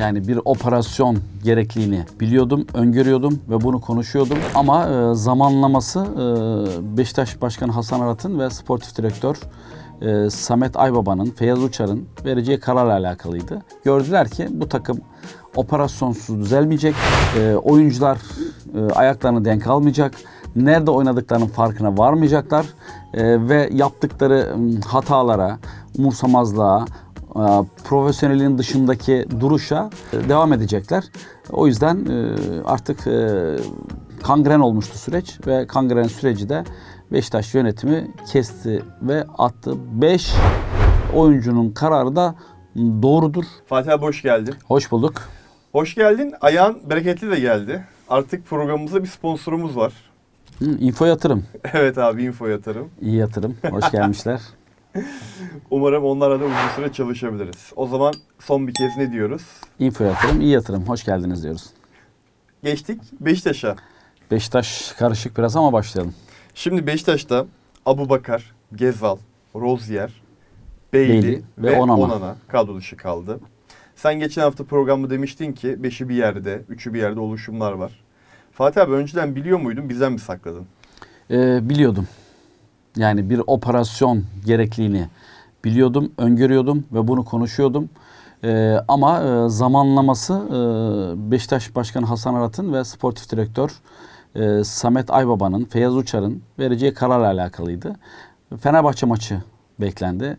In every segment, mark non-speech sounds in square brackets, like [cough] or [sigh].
Yani bir operasyon gerekliliğini biliyordum, öngörüyordum ve bunu konuşuyordum. Ama e, zamanlaması e, Beşiktaş Başkanı Hasan Arat'ın ve sportif direktör e, Samet Aybaba'nın, Feyyaz Uçar'ın vereceği kararla alakalıydı. Gördüler ki bu takım operasyonsuz düzelmeyecek. E, oyuncular e, ayaklarını denk almayacak. Nerede oynadıklarının farkına varmayacaklar. E, ve yaptıkları hatalara, umursamazlığa, profesyonelin dışındaki duruşa e, devam edecekler. O yüzden e, artık e, kangren olmuştu süreç ve kangren süreci de Beşiktaş yönetimi kesti ve attı. 5 oyuncunun kararı da doğrudur. Fatih abi hoş geldin. Hoş bulduk. Hoş geldin. Ayağın bereketli de geldi. Artık programımızda bir sponsorumuz var. Hı, info yatırım. Evet abi info yatarım. İyi yatırım. Hoş [laughs] gelmişler. [laughs] Umarım onlarla da uzun süre çalışabiliriz. O zaman son bir kez ne diyoruz? Info yatırım, iyi yatırım. Hoş geldiniz diyoruz. Geçtik Beşiktaş'a. Beşiktaş karışık biraz ama başlayalım. Şimdi Beşiktaş'ta Abu Bakar, Gezal, Rozier, Beyli, Beyli ve, ve Onana. Onana. kadro dışı kaldı. Sen geçen hafta programda demiştin ki beşi bir yerde, üçü bir yerde oluşumlar var. Fatih abi önceden biliyor muydun, bizden mi sakladın? Ee, biliyordum. Yani bir operasyon gerekliliğini biliyordum, öngörüyordum ve bunu konuşuyordum. Ee, ama e, zamanlaması e, Beşiktaş Başkanı Hasan Arat'ın ve sportif direktör e, Samet Aybaba'nın, Feyyaz Uçar'ın vereceği kararla alakalıydı. Fenerbahçe maçı beklendi.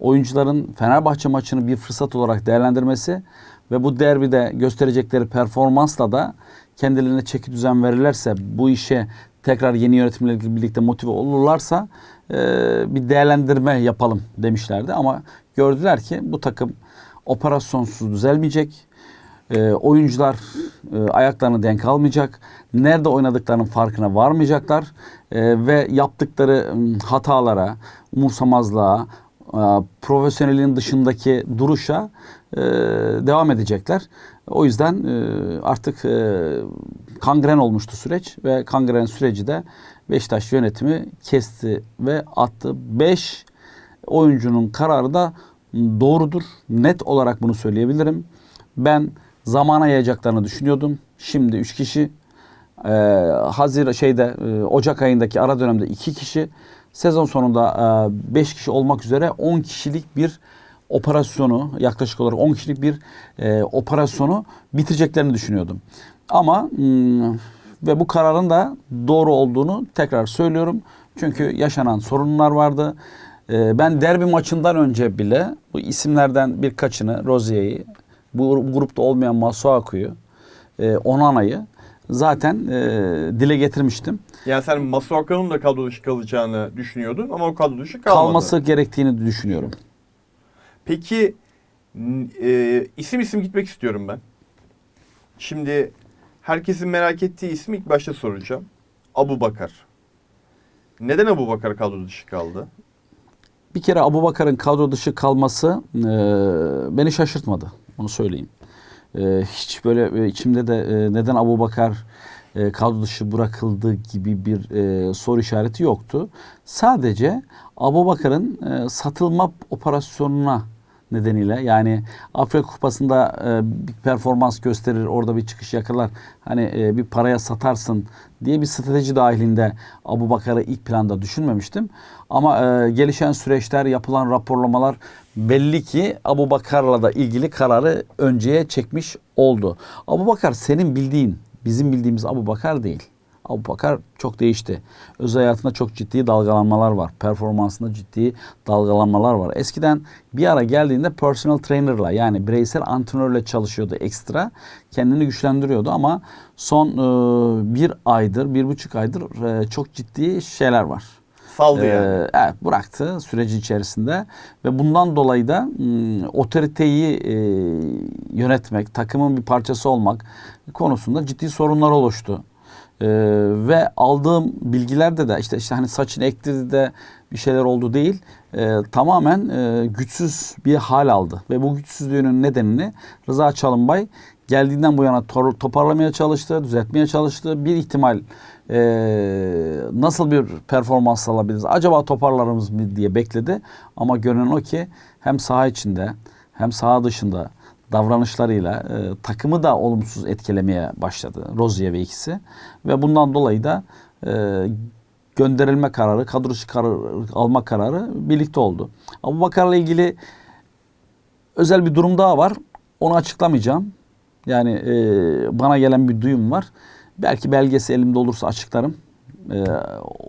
Oyuncuların Fenerbahçe maçını bir fırsat olarak değerlendirmesi ve bu derbide gösterecekleri performansla da kendilerine çeki düzen verirlerse bu işe tekrar yeni yönetimle birlikte motive olurlarsa e, bir değerlendirme yapalım demişlerdi. Ama gördüler ki bu takım operasyonsuz düzelmeyecek. E, oyuncular e, ayaklarını denk almayacak. Nerede oynadıklarının farkına varmayacaklar. E, ve yaptıkları hatalara, umursamazlığa, e, profesyonelin dışındaki duruşa e, devam edecekler. O yüzden e, artık e, kangren olmuştu süreç ve kangren süreci de Beşiktaş yönetimi kesti ve attı. 5 oyuncunun kararı da doğrudur. Net olarak bunu söyleyebilirim. Ben zamana yayacaklarını düşünüyordum. Şimdi 3 kişi e, Hazir şeyde e, Ocak ayındaki ara dönemde 2 kişi sezon sonunda 5 kişi olmak üzere 10 kişilik bir operasyonu yaklaşık olarak 10 kişilik bir e, operasyonu bitireceklerini düşünüyordum. Ama hmm, ve bu kararın da doğru olduğunu tekrar söylüyorum. Çünkü yaşanan sorunlar vardı. E, ben derbi maçından önce bile bu isimlerden birkaçını Rozier'i, bu grupta olmayan Masuaku'yu, e, Onana'yı zaten e, dile getirmiştim. Yani sen Masuaka'nın da kadro dışı kalacağını düşünüyordun ama o kadro dışı kalmadı. Kalması gerektiğini düşünüyorum. Peki e, isim isim gitmek istiyorum ben. Şimdi herkesin merak ettiği ismi ilk başta soracağım. Abu Bakar. Neden Abu Bakar kadro dışı kaldı? Bir kere Abubakar'ın kadro dışı kalması e, beni şaşırtmadı. Onu söyleyeyim. E, hiç böyle e, içimde de e, neden Abubakar e, kadro dışı bırakıldı gibi bir e, soru işareti yoktu. Sadece Abubakar'ın e, satılma operasyonuna nedeniyle yani Afrika Kupası'nda e, bir performans gösterir, orada bir çıkış yakalar. Hani e, bir paraya satarsın diye bir strateji dahilinde Abu Bakar'ı ilk planda düşünmemiştim. Ama e, gelişen süreçler, yapılan raporlamalar belli ki Abu Bakar'la da ilgili kararı önceye çekmiş oldu. Abu Bakar senin bildiğin, bizim bildiğimiz Abu Bakar değil. Abu Bakar çok değişti. Özel hayatında çok ciddi dalgalanmalar var. Performansında ciddi dalgalanmalar var. Eskiden bir ara geldiğinde personal trainer'la yani bireysel antrenörle çalışıyordu ekstra. Kendini güçlendiriyordu ama son e, bir aydır, bir buçuk aydır e, çok ciddi şeyler var. Saldı Ee, yani. evet bıraktı süreci içerisinde ve bundan dolayı da m, otoriteyi e, yönetmek, takımın bir parçası olmak konusunda ciddi sorunlar oluştu. Ee, ve aldığım bilgilerde de işte işte hani saçını ektirdi de bir şeyler oldu değil. Ee, tamamen e, güçsüz bir hal aldı ve bu güçsüzlüğünün nedenini Rıza Çalınbay geldiğinden bu yana toparlamaya çalıştı, düzeltmeye çalıştı. Bir ihtimal e, nasıl bir performans alabiliriz? Acaba toparlarımız mı diye bekledi. Ama görünen o ki hem saha içinde hem saha dışında davranışlarıyla e, takımı da olumsuz etkilemeye başladı Rozier ve ikisi. Ve bundan dolayı da e, gönderilme kararı, kadro kararı alma kararı birlikte oldu. Abu Bakar'la ilgili özel bir durum daha var. Onu açıklamayacağım. Yani e, bana gelen bir duyum var. Belki belgesi elimde olursa açıklarım. E,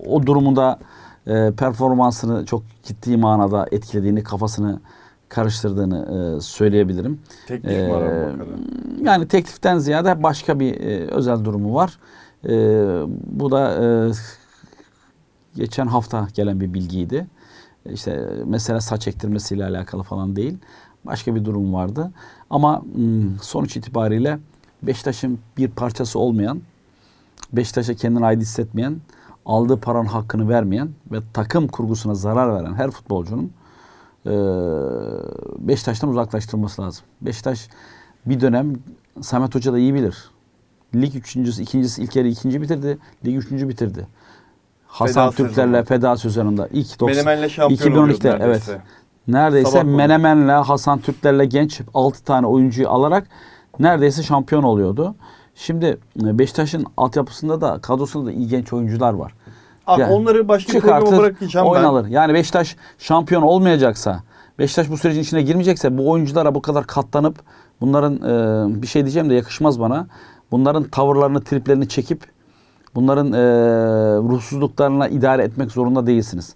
o durumunda e, performansını çok ciddi manada etkilediğini, kafasını karıştırdığını e, söyleyebilirim. Teklif Ee, var. Yani tekliften ziyade başka bir e, özel durumu var. E, bu da e, geçen hafta gelen bir bilgiydi. İşte mesela saç ektirmesiyle alakalı falan değil. Başka bir durum vardı. Ama hmm, sonuç itibariyle Beşiktaş'ın bir parçası olmayan, Beşiktaş'a kendini ait hissetmeyen, aldığı paranın hakkını vermeyen ve takım kurgusuna zarar veren her futbolcunun e, Beşiktaş'tan uzaklaştırılması lazım. Beşiktaş bir dönem Samet Hoca da iyi bilir. Lig üçüncüsü, ikincisi ilk yarı ikinci bitirdi. Lig üçüncü bitirdi. Hasan Feda Türklerle feda sezonunda ilk 90, Menemen'le şampiyon 2012'de, oluyordu neredeyse. evet. Neredeyse Sabah. Menemen'le Hasan Türkler'le genç 6 tane oyuncuyu alarak neredeyse şampiyon oluyordu. Şimdi e, Beşiktaş'ın altyapısında da kadrosunda da iyi genç oyuncular var. Abi Yani onları başka bir programa bırakacağım ben. oynanır. Yani Beşiktaş şampiyon olmayacaksa, Beşiktaş bu sürecin içine girmeyecekse bu oyunculara bu kadar katlanıp bunların e, bir şey diyeceğim de yakışmaz bana. Bunların tavırlarını, triplerini çekip bunların e, ruhsuzluklarına idare etmek zorunda değilsiniz.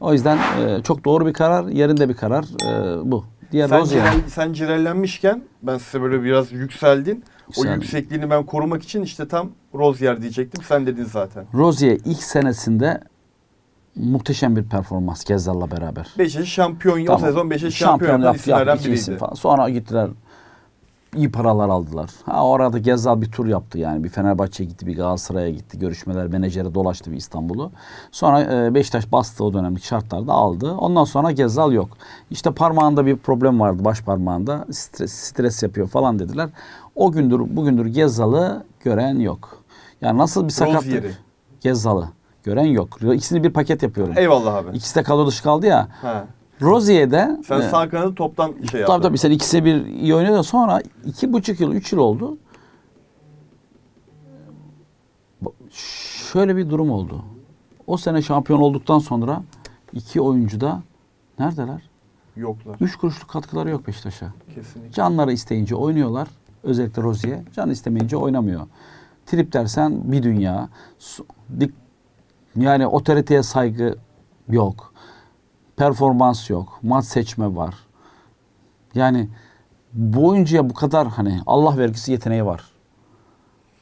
O yüzden e, çok doğru bir karar, yerinde bir karar e, bu. Diğer Sen, cirel, sen cirellenmişken ben size böyle biraz yükseldin. O yüksekliğini ben korumak için işte tam Rozier diyecektim. Sen dedin zaten. Rozier ilk senesinde muhteşem bir performans Gezzal'la beraber. Beşiktaş şampiyon. O Tamam. sezon Beşiktaş şampiyon yapan yaptı, yaptı, biriydi. falan. Sonra gittiler iyi paralar aldılar. Ha orada Gezzal bir tur yaptı yani. Bir Fenerbahçe'ye gitti, bir Galatasaray'a gitti. Görüşmeler, menajere dolaştı bir İstanbul'u. Sonra e, Beşiktaş bastı o dönemlik şartlarda aldı. Ondan sonra Gezzal yok. İşte parmağında bir problem vardı baş parmağında. Stres, stres yapıyor falan dediler. O gündür bugündür Gezzal'ı gören yok. Yani nasıl bir sakatlık? Gezzal'ı gören yok. İkisini bir paket yapıyorum. Eyvallah abi. İkisi de kadro dışı kaldı ya. Ha. Rozier'de Sen e, sağ kanadı toptan şey yaptın. Tabii tabii sen ikisi bir iyi oynuyor sonra iki buçuk yıl, üç yıl oldu. Şöyle bir durum oldu. O sene şampiyon olduktan sonra iki oyuncu da neredeler? Yoklar. Üç kuruşluk katkıları yok Beşiktaş'a. Kesinlikle. Canları isteyince oynuyorlar. Özellikle Rozier. Can istemeyince oynamıyor. Trip dersen bir dünya. Yani otoriteye saygı yok. Performans yok. Maç seçme var. Yani bu oyuncuya bu kadar hani Allah vergisi yeteneği var.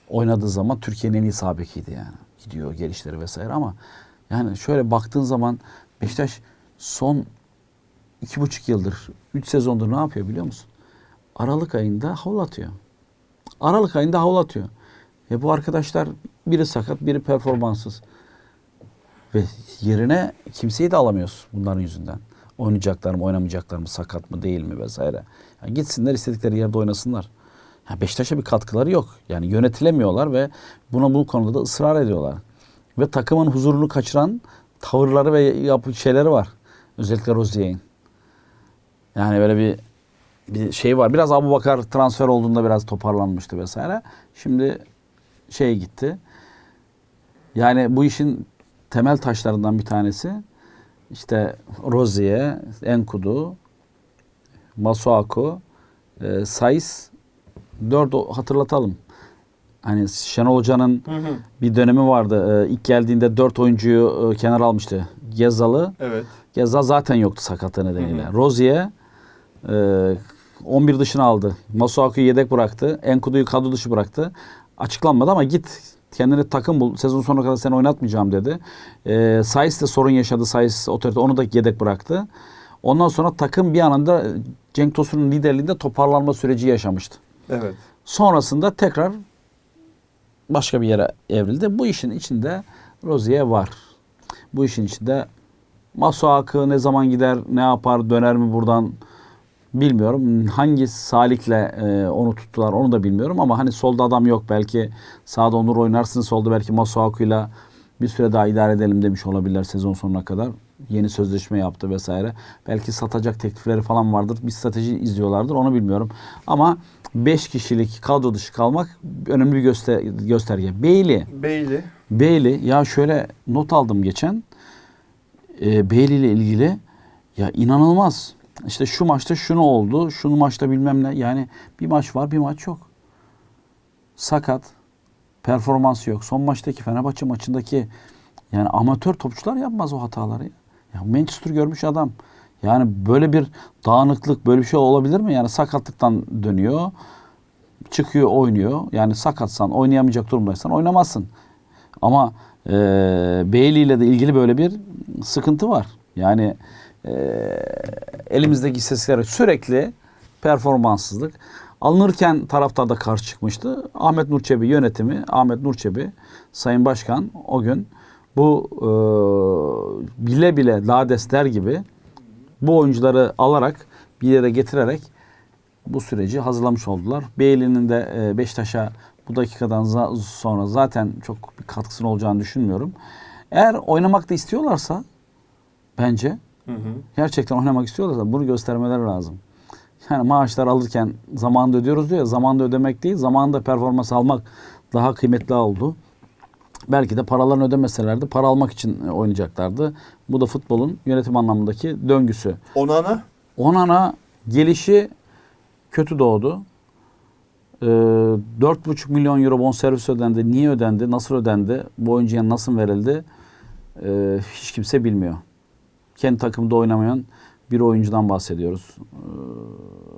Oynadığı zaman Türkiye'nin en iyi sağ bekiydi yani. Gidiyor gelişleri vesaire ama yani şöyle baktığın zaman Beşiktaş son iki buçuk yıldır, üç sezondur ne yapıyor biliyor musun? Aralık ayında havlu atıyor. Aralık ayında havlu atıyor. E bu arkadaşlar biri sakat, biri performanssız. Ve yerine kimseyi de alamıyoruz bunların yüzünden. Oynayacaklar mı, oynamayacaklar mı, sakat mı, değil mi vesaire. Yani gitsinler istedikleri yerde oynasınlar. Ya Beşiktaş'a bir katkıları yok. Yani yönetilemiyorlar ve buna bu konuda da ısrar ediyorlar. Ve takımın huzurunu kaçıran tavırları ve yapı şeyleri var. Özellikle Rozier'in. Yani böyle bir bir şey var. Biraz Abu Bakar transfer olduğunda biraz toparlanmıştı vesaire. Şimdi şey gitti. Yani bu işin temel taşlarından bir tanesi işte Rozier, Enkudu, Masuaku, e, Saiz dört hatırlatalım. Hani Şenol Hoca'nın Hı hı. bir dönemi vardı. E, ilk geldiğinde dört oyuncuyu e, kenara almıştı. Gezalı, Evet. Gezal zaten yoktu sakatlığı nedeniyle. Rozier e, 11 dışına aldı. Masuaku'yu yedek bıraktı. Enkudu'yu kadro dışı bıraktı. Açıklanmadı ama git kendine takım bul. Sezon sonuna kadar seni oynatmayacağım dedi. E, Saiz de sorun yaşadı. Saiz otorite onu da yedek bıraktı. Ondan sonra takım bir anında Cenk Tosun'un liderliğinde toparlanma süreci yaşamıştı. Evet. Sonrasında tekrar başka bir yere evrildi. Bu işin içinde Rozier var. Bu işin içinde Masuaku ne zaman gider, ne yapar, döner mi buradan bilmiyorum. Hangi salikle e, onu tuttular onu da bilmiyorum ama hani solda adam yok. Belki sağda Onur oynarsın, solda belki Masuaku'yla bir süre daha idare edelim demiş olabilirler sezon sonuna kadar. Yeni sözleşme yaptı vesaire. Belki satacak teklifleri falan vardır. Bir strateji izliyorlardır onu bilmiyorum. Ama 5 kişilik kadro dışı kalmak önemli bir göster gösterge. Bailey Beyli. Bailey ya şöyle not aldım geçen. E, Bailey ile ilgili ya inanılmaz. İşte şu maçta şunu oldu, şunu maçta bilmem ne. Yani bir maç var, bir maç yok. Sakat. Performansı yok. Son maçtaki Fenerbahçe maçındaki yani amatör topçular yapmaz o hataları. Ya, Manchester görmüş adam. Yani böyle bir dağınıklık, böyle bir şey olabilir mi? Yani sakatlıktan dönüyor. Çıkıyor, oynuyor. Yani sakatsan, oynayamayacak durumdaysan oynamazsın. Ama e, Bailey ile de ilgili böyle bir sıkıntı var. Yani e, elimizdeki istatistikler sürekli performanssızlık. Alınırken taraftar da karşı çıkmıştı. Ahmet Nur Çebi yönetimi, Ahmet Nur Çebi Sayın Başkan o gün bu e, bile bile lades gibi bu oyuncuları alarak bir yere getirerek bu süreci hazırlamış oldular. Beyli'nin de e, Beşiktaş'a bu dakikadan za- sonra zaten çok bir katkısının olacağını düşünmüyorum. Eğer oynamak da istiyorlarsa bence Hı hı. gerçekten oynamak istiyorlarsa bunu göstermeleri lazım. Yani maaşlar alırken zamanında ödüyoruz diyor ya zamanında ödemek değil zamanında performans almak daha kıymetli oldu. Belki de paralarını ödemeselerdi para almak için oynayacaklardı. Bu da futbolun yönetim anlamındaki döngüsü. Onana. Onana gelişi kötü doğdu. Ee, 4,5 milyon euro bonservis ödendi. Niye ödendi? Nasıl ödendi? Bu oyuncuya nasıl verildi? Ee, hiç kimse bilmiyor. Kendi takımda oynamayan bir oyuncudan bahsediyoruz. Ee,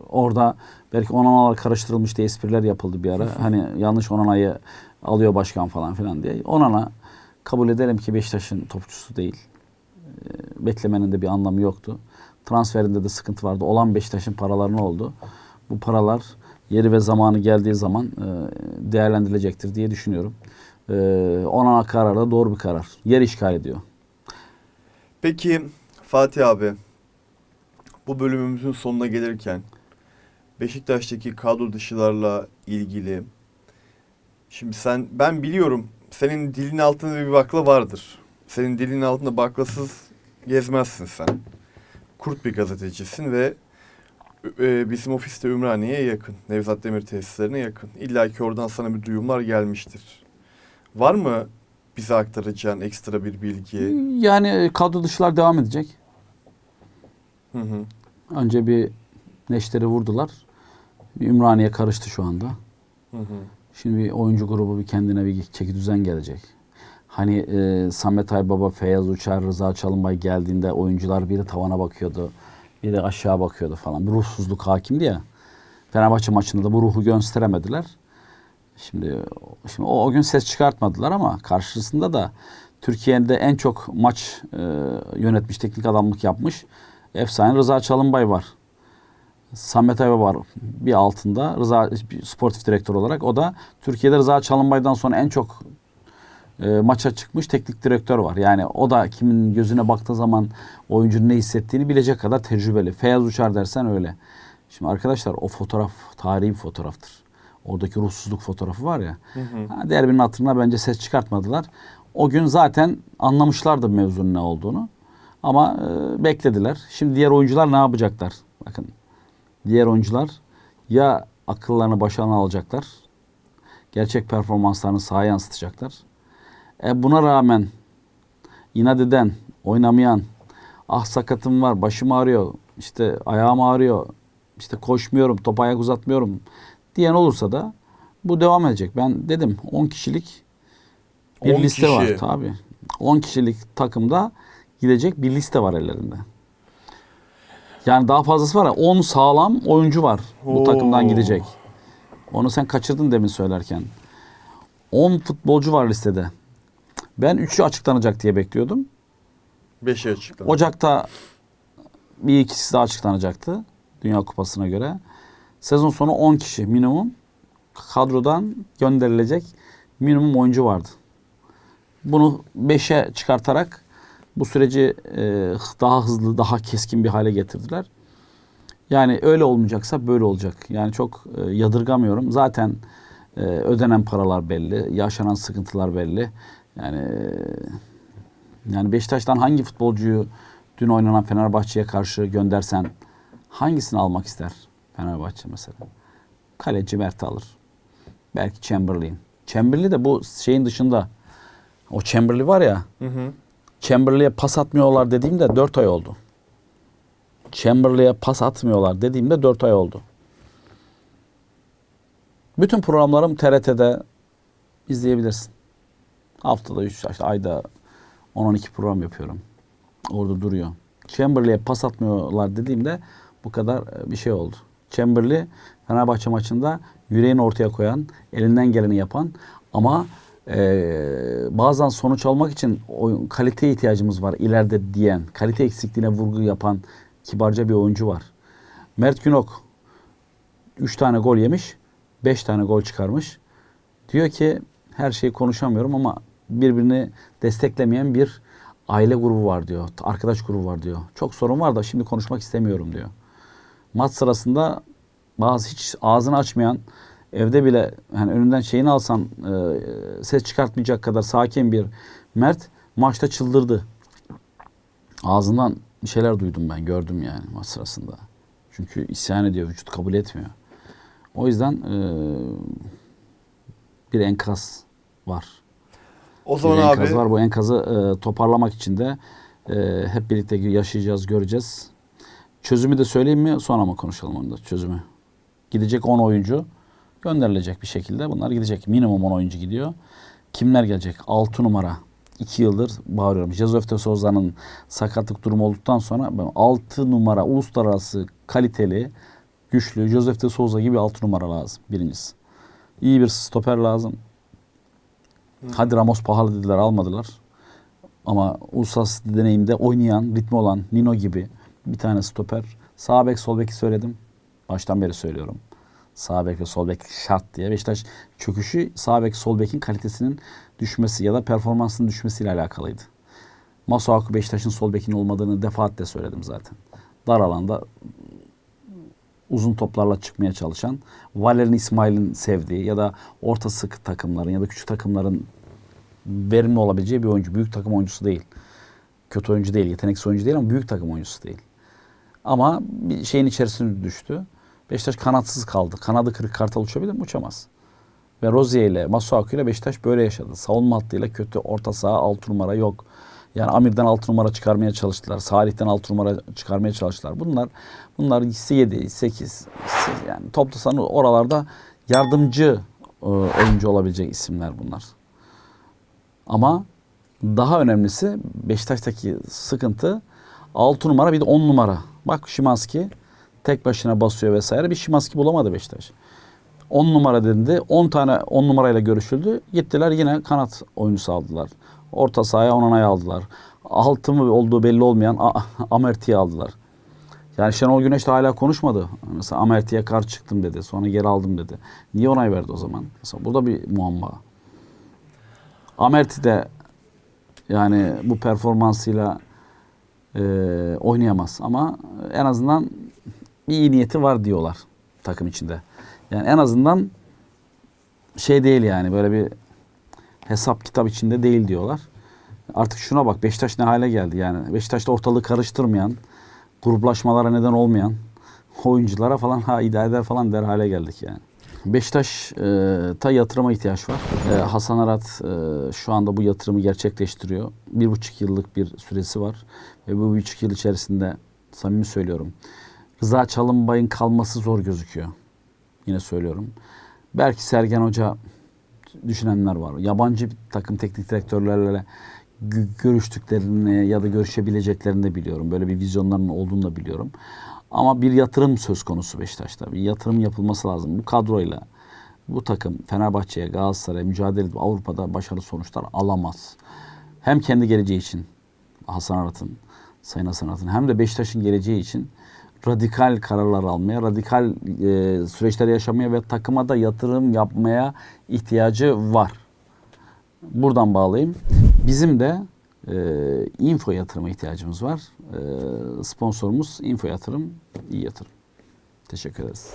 orada belki Onana'lar karıştırılmış diye espriler yapıldı bir ara. Hani yanlış Onana'yı alıyor başkan falan filan diye. Onana kabul edelim ki Beşiktaş'ın topçusu değil. Ee, beklemenin de bir anlamı yoktu. Transferinde de sıkıntı vardı. Olan Beşiktaş'ın paraları ne oldu? Bu paralar yeri ve zamanı geldiği zaman e, değerlendirilecektir diye düşünüyorum. E, Onana kararı da doğru bir karar. Yer işgal ediyor. Peki Fatih abi bu bölümümüzün sonuna gelirken Beşiktaş'taki kadro dışılarla ilgili şimdi sen ben biliyorum senin dilin altında bir bakla vardır. Senin dilin altında baklasız gezmezsin sen. Kurt bir gazetecisin ve e, bizim ofiste Ümraniye'ye yakın. Nevzat Demir tesislerine yakın. İlla ki oradan sana bir duyumlar gelmiştir. Var mı bize aktaracağın ekstra bir bilgi? Yani e, kadro dışılar devam edecek. Hı hı. Önce bir neşteri vurdular. Bir Ümraniye karıştı şu anda. Hı hı. Şimdi bir oyuncu grubu bir kendine bir çeki düzen gelecek. Hani e, Samet Aybaba, Feyyaz Uçar, Rıza Çalınbay geldiğinde oyuncular biri tavana bakıyordu, biri aşağı bakıyordu falan. Bir ruhsuzluk hakimdi ya. Fenerbahçe maçında da bu ruhu gösteremediler. Şimdi şimdi o, o gün ses çıkartmadılar ama karşısında da Türkiye'de en çok maç e, yönetmiş, teknik adamlık yapmış efsane Rıza Çalınbay var. Samet Ayba var bir altında Rıza bir sportif direktör olarak. O da Türkiye'de Rıza Çalınbay'dan sonra en çok e, maça çıkmış teknik direktör var. Yani o da kimin gözüne baktığı zaman oyuncunun ne hissettiğini bilecek kadar tecrübeli. Feyyaz Uçar dersen öyle. Şimdi arkadaşlar o fotoğraf tarihi bir fotoğraftır. Oradaki ruhsuzluk fotoğrafı var ya. Hı hı. Ha, derbinin hatırına bence ses çıkartmadılar. O gün zaten anlamışlardı mevzunun ne olduğunu. Ama e, beklediler. Şimdi diğer oyuncular ne yapacaklar? Bakın diğer oyuncular ya akıllarını başlarına alacaklar. Gerçek performanslarını sahaya yansıtacaklar. E buna rağmen inat eden, oynamayan, ah sakatım var, başım ağrıyor, işte ayağım ağrıyor, işte koşmuyorum, top ayak uzatmıyorum diyen olursa da bu devam edecek. Ben dedim 10 kişilik bir 10 liste var kişi. tabi. 10 kişilik takımda gidecek bir liste var ellerinde. Yani daha fazlası var ya 10 sağlam oyuncu var bu Oo. takımdan gidecek. Onu sen kaçırdın demin söylerken. 10 futbolcu var listede. Ben 3'ü açıklanacak diye bekliyordum. Beşe açıkladı. Ocak'ta bir ikisi daha açıklanacaktı. Dünya Kupası'na göre. Sezon sonu 10 kişi minimum kadrodan gönderilecek minimum oyuncu vardı. Bunu 5'e çıkartarak bu süreci e, daha hızlı, daha keskin bir hale getirdiler. Yani öyle olmayacaksa böyle olacak. Yani çok e, yadırgamıyorum. Zaten e, ödenen paralar belli, yaşanan sıkıntılar belli. Yani e, yani Beşiktaş'tan hangi futbolcuyu dün oynanan Fenerbahçe'ye karşı göndersen hangisini almak ister Fenerbahçe mesela? Kaleci Mert alır. Belki Chamberlain. Chamberlain de bu şeyin dışında. O Chamberlain var ya. Hı hı. Chamberlain'e pas atmıyorlar dediğimde 4 ay oldu. Chamberlain'e pas atmıyorlar dediğimde 4 ay oldu. Bütün programlarım TRT'de izleyebilirsin. Haftada 3 işte ayda 10-12 program yapıyorum. Orada duruyor. Chamberlain'e pas atmıyorlar dediğimde bu kadar e, bir şey oldu. Chamberlain Fenerbahçe maçında yüreğini ortaya koyan, elinden geleni yapan ama e, bazen sonuç almak için oyun, kaliteye ihtiyacımız var ileride diyen, kalite eksikliğine vurgu yapan kibarca bir oyuncu var. Mert Günok 3 tane gol yemiş, 5 tane gol çıkarmış. Diyor ki her şeyi konuşamıyorum ama birbirini desteklemeyen bir aile grubu var diyor. Arkadaş grubu var diyor. Çok sorun var da şimdi konuşmak istemiyorum diyor. Maç sırasında bazı hiç ağzını açmayan evde bile yani önünden şeyini alsan e, ses çıkartmayacak kadar sakin bir Mert maçta çıldırdı. Ağzından bir şeyler duydum ben gördüm yani maç sırasında. Çünkü isyan ediyor vücut kabul etmiyor. O yüzden e, bir enkaz var. O Bir zaman enkaz abi var. Bu enkazı e, toparlamak için de e, hep birlikte yaşayacağız, göreceğiz. Çözümü de söyleyeyim mi? Sonra mı konuşalım onu da çözümü? Gidecek 10 oyuncu gönderilecek bir şekilde. Bunlar gidecek. Minimum 10 oyuncu gidiyor. Kimler gelecek? 6 numara. 2 yıldır bağırıyorum. De Souza'nın sakatlık durumu olduktan sonra 6 numara uluslararası kaliteli, güçlü Josef de Souza gibi 6 numara lazım birincisi. İyi bir stoper lazım. Hadi Ramos pahalı dediler almadılar. Ama uluslararası deneyimde oynayan, ritmi olan Nino gibi bir tane stoper. Sağ bek, sol beki söyledim. Baştan beri söylüyorum. Sağ bek ve sol bek şart diye. Beşiktaş çöküşü sağ bek, sol bekin kalitesinin düşmesi ya da performansının düşmesiyle alakalıydı. Masuaku Beşiktaş'ın sol bekinin olmadığını defaatle söyledim zaten. Dar alanda uzun toplarla çıkmaya çalışan, Valerian İsmail'in sevdiği ya da orta sık takımların ya da küçük takımların verimli olabileceği bir oyuncu. Büyük takım oyuncusu değil. Kötü oyuncu değil, yeteneksiz oyuncu değil ama büyük takım oyuncusu değil. Ama bir şeyin içerisine düştü. Beşiktaş kanatsız kaldı. Kanadı kırık kartal uçabilir mi? Uçamaz. Ve Rozier ile Masuaku ile Beşiktaş böyle yaşadı. Savunma hattıyla kötü orta saha 6 numara yok. Yani Amir'den 6 numara çıkarmaya çalıştılar. Salih'ten 6 numara çıkarmaya çalıştılar. Bunlar bunlar 7, 8 yani toplasan oralarda yardımcı e, oyuncu olabilecek isimler bunlar. Ama daha önemlisi Beşiktaş'taki sıkıntı 6 numara bir de 10 numara. Bak Şimanski tek başına basıyor vesaire. Bir Şimanski bulamadı Beşiktaş. 10 numara dedi. 10 tane 10 numarayla görüşüldü. Gittiler yine kanat oyuncusu aldılar. Orta sahaya Onana'yı aldılar. Altı mı olduğu belli olmayan [laughs] Amerti'yi aldılar. Yani Şenol Güneş de hala konuşmadı. Mesela Amerti'ye karşı çıktım dedi. Sonra geri aldım dedi. Niye onay verdi o zaman? Mesela burada bir muamma. Amerti de yani bu performansıyla e, oynayamaz. Ama en azından bir iyi niyeti var diyorlar takım içinde. Yani en azından şey değil yani böyle bir hesap kitap içinde değil diyorlar. Artık şuna bak Beşiktaş ne hale geldi yani. Beşiktaş'ta ortalığı karıştırmayan, gruplaşmalara neden olmayan oyunculara falan ha idare falan der hale geldik yani. Beşiktaş'ta yatırıma ihtiyaç var. E, Hasan Arat e, şu anda bu yatırımı gerçekleştiriyor. Bir buçuk yıllık bir süresi var. Ve bu buçuk yıl içerisinde samimi söylüyorum. Rıza Çalınbay'ın kalması zor gözüküyor. Yine söylüyorum. Belki Sergen Hoca düşünenler var. Yabancı bir takım teknik direktörlerle gö- görüştüklerini ya da görüşebileceklerini de biliyorum. Böyle bir vizyonlarının olduğunu da biliyorum. Ama bir yatırım söz konusu Beşiktaş'ta. Bir yatırım yapılması lazım. Bu kadroyla bu takım Fenerbahçe'ye, Galatasaray'a mücadele edip Avrupa'da başarılı sonuçlar alamaz. Hem kendi geleceği için Hasan Arat'ın, Sayın Hasan Arat'ın hem de Beşiktaş'ın geleceği için radikal kararlar almaya, radikal e, süreçler yaşamaya ve takıma da yatırım yapmaya ihtiyacı var. Buradan bağlayayım. Bizim de e, info yatırıma ihtiyacımız var. E, sponsorumuz info yatırım, iyi yatırım. Teşekkür ederiz.